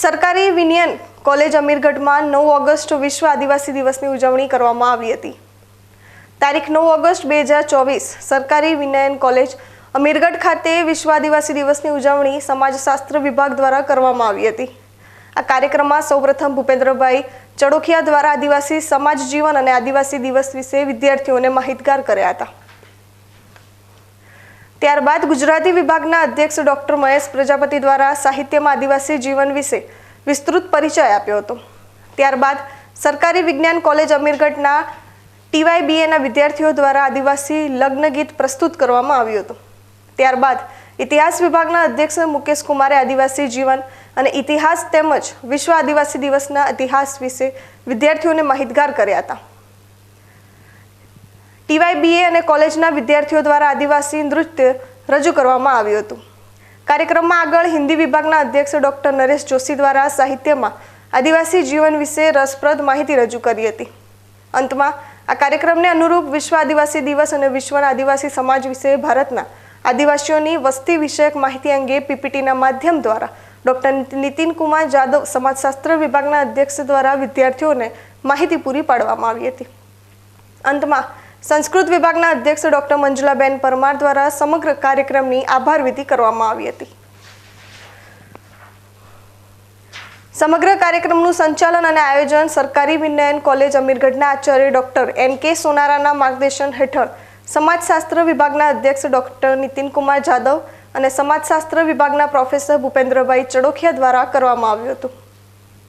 સરકારી વિનયન કોલેજ અમીરગઢમાં નવ ઓગસ્ટ વિશ્વ આદિવાસી દિવસની ઉજવણી કરવામાં આવી હતી. તારીખ નવ ઓગસ્ટ બે હજાર ચોવીસ સરકારી વિનયન કોલેજ અમીરગઢ ખાતે વિશ્વ આદિવાસી દિવસની ઉજવણી સમાજશાસ્ત્ર વિભાગ દ્વારા કરવામાં આવી હતી. આ કાર્યક્રમમાં સૌપ્રથમ ભૂપેન્દ્રભાઈ ચડોખિયા દ્વારા આદિવાસી સમાજ જીવન અને આદિવાસી દિવસ વિશે વિદ્યાર્થીઓને માહિતગાર કર્યા હતા. ત્યારબાદ ગુજરાતી વિભાગના અધ્યક્ષ ડોક્ટર મહેશ પ્રજાપતિ દ્વારા સાહિત્યમાં આદિવાસી જીવન વિશે વિસ્તૃત પરિચય આપ્યો હતો. ત્યારબાદ સરકારી વિજ્ઞાન કોલેજ અમીરગઢના ટીવાયબીએના વિદ્યાર્થીઓ દ્વારા આદિવાસી લગ્ન ગીત પ્રસ્તુત કરવામાં આવ્યું હતું. ત્યારબાદ ઇતિહાસ વિભાગના અધ્યક્ષ મુકેશ કુમારે આદિવાસી જીવન અને ઇતિહાસ તેમજ વિશ્વ આદિવાસી દિવસના ઇતિહાસ વિશે વિદ્યાર્થીઓને માહિતગાર કર્યા હતા. ટીવાયબીએ અને કોલેજના વિદ્યાર્થીઓ દ્વારા આદિવાસી નૃત્ય રજૂ કરવામાં આવ્યું હતું. કાર્યક્રમમાં આગળ હિન્દી વિભાગના અધ્યક્ષ ડોક્ટર નરેશ જોશી દ્વારા સાહિત્યમાં આદિવાસી જીવન વિશે રસપ્રદ માહિતી રજૂ કરી હતી. અંતમાં, આ કાર્યક્રમને અનુરૂપ વિશ્વ આદિવાસી દિવસ અને વિશ્વના આદિવાસી સમાજ વિશે ભારતના આદિવાસીઓની વસ્તી વિષયક માહિતી અંગે પીપીટીના માધ્યમ દ્વારા ડોક્ટર નીતિન કુમાર જાદવ સમાજશાસ્ત્ર વિભાગના અધ્યક્ષ દ્વારા વિદ્યાર્થીઓને માહિતી પૂરી પાડવામાં આવી હતી. અંતમાં સંસ્કૃત વિભાગના અધ્યક્ષ ડોક્ટર મંજુલાબેન પરમાર દ્વારા સમગ્ર કાર્યક્રમની આભાર વિધિ કરવામાં આવી હતી. સમગ્ર કાર્યક્રમનું સંચાલન અને આયોજન સરકારી વિનયન કોલેજ અમીરગઢના આચાર્ય ડોક્ટર એન કે સોનારાના માર્ગદર્શન હેઠળ સમાજશાસ્ત્ર વિભાગના અધ્યક્ષ ડોક્ટર નીતિનકુમાર જાદવ અને સમાજશાસ્ત્ર વિભાગના પ્રોફેસર ભૂપેન્દ્રભાઈ ચડોખિયા દ્વારા કરવામાં આવ્યું હતું.